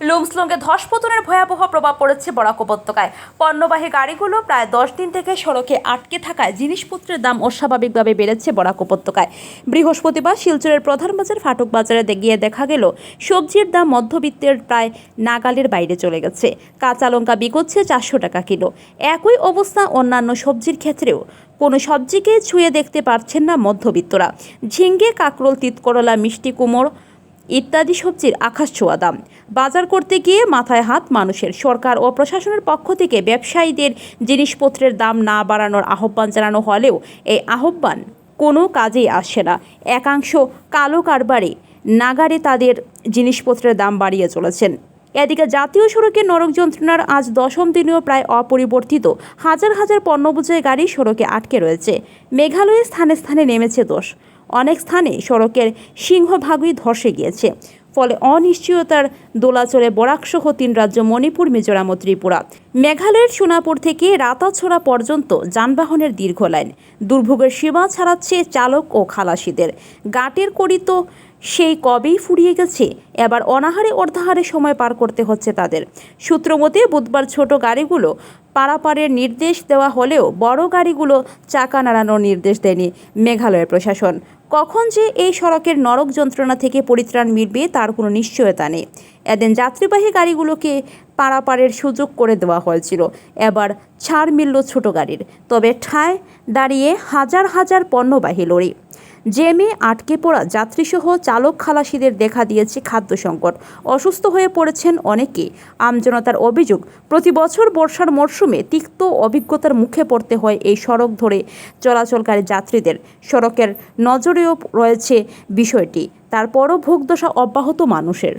লুমসলুঙ্গে ধসপতনের ভয়াবহ প্রভাব পড়েছে বরাক উপত্যকায়। পণ্যবাহী গাড়িগুলো প্রায় দশ দিন থেকে সড়কে আটকে থাকায় জিনিসপত্রের দাম অস্বাভাবিকভাবে বেড়েছে বরাক উপত্যকায়। বৃহস্পতিবার শিলচরের প্রধান বাজার ফাটক বাজারে গিয়ে দেখা গেল, সবজির দাম মধ্যবিত্তের প্রায় নাগালের বাইরে চলে গেছে। কাঁচা লঙ্কা বিকোচ্ছে চারশো টাকা কিলো। একই অবস্থা অন্যান্য সবজির ক্ষেত্রেও। কোনো সবজিকে ছুঁয়ে দেখতে পারছেন না মধ্যবিত্তরা। ঝিঙ্গে, কাকরোল, তিতকরলা, মিষ্টি কুমড় ইত্যাদি সবজির আকাশ ছোঁয়া দাম। বাজার করতে গিয়ে মাথায় হাত মানুষের। সরকার ও প্রশাসনের পক্ষ থেকে ব্যবসায়ীদের জিনিসপত্রের দাম না বাড়ানোর আহ্বান জানানো হলেও এই আহ্বান কোনো কাজেই আসছে না। একাংশ কালো কারবারে নাগারে তাদের জিনিসপত্রের দাম বাড়িয়ে চলেছেন। এদিকে জাতীয় সড়কে নরক যন্ত্রণার আজ দশম দিনেও প্রায় অপরিবর্তিত হাজার হাজার পণ্যবোঝাই গাড়ি সড়কে আটকে রয়েছে। মেঘালয়ে স্থানে স্থানে নেমেছে দোষ। অনেক স্থানে সড়কের সিংহভাগই ধসে গিয়েছে। ফলে অনিশ্চয়তার দোলাচলে বরাকসহ তিন রাজ্য, মণিপুর, মিজোরাম ও ত্রিপুরা। মেঘালয়ের সোনাপুর থেকে রাতাছড়া পর্যন্ত যানবাহনের দীর্ঘ লাইন। দুর্ভোগের সীমা ছাড়াচ্ছে চালক ও খালাসিদের। গাটের করি তো সেই কবেই ফুরিয়ে গেছে। এবার অনাহারে অর্ধাহারে সময় পার করতে হচ্ছে তাদের। সূত্র মতে, বুধবার ছোট গাড়িগুলো পারাপারের নির্দেশ দেওয়া হলেও বড় গাড়িগুলো চাকা নাড়ানোর নির্দেশ দেয়নি মেঘালয়ের প্রশাসন। কখন যে এই সড়কের নরক যন্ত্রণা থেকে পরিত্রাণ মিলবে তার কোনো নিশ্চয়তা নেই। এদিন যাত্রীবাহী গাড়িগুলোকে পারাপারের সুযোগ করে দেওয়া হয়েছিল। এবার ছাড় মিলল ছোট গাড়ির। তবে ঠায় দাঁড়িয়ে হাজার হাজার পণ্যবাহী লরি। জেমে আটকে পড়া যাত্রীসহ চালক খালাসিদের দেখা দিয়েছে খাদ্য সংকট। অসুস্থ হয়ে পড়েছেন অনেকে। আমজনতার অভিযোগ, প্রতি বছর বর্ষার মরশুমে তিক্ত অভিজ্ঞতার মুখে পড়তে হয় এই সড়ক ধরে চলাচলকারী যাত্রীদের। সড়কের নজরেও রয়েছে বিষয়টি। তারপরও ভোগদশা অব্যাহত মানুষের।